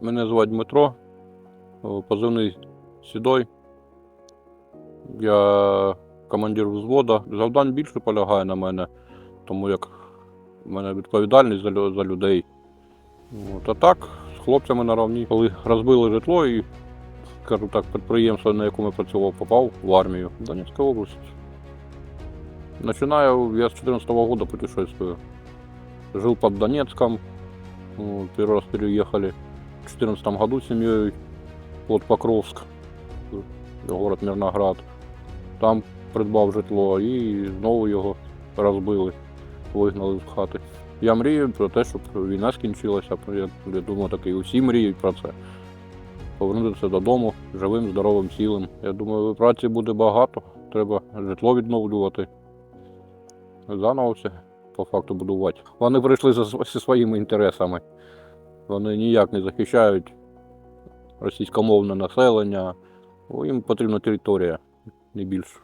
Мене звати Дмитро, позивний Сідой. Я командир взвода. Завдань більше полягає на мене, тому як в мене відповідальність за, за людей. От, а так, з хлопцями на равні. Коли розбили житло і, скажу так, підприємство, на якому я працював, попав в армію Донецька область. Начинаю я с 14 года путешествую. Жил под Донецком. Вот, Первый раз переехали в 2014 году с семьей под Покровск, город Мирноград. Там придбав житло і знову його розбили, вигнали з хати. Я мрію про те, щоб війна скінчилася. Я, я думаю, так і усі мріють про це. Повернутися додому живим, здоровим, цілим. Я думаю, праці буде багато. Треба житло відновлювати. Заново все по факту будувати. Вони прийшли зі своїми інтересами. Вони ніяк не захищають російськомовне населення. Їм потрібна територія, не більше.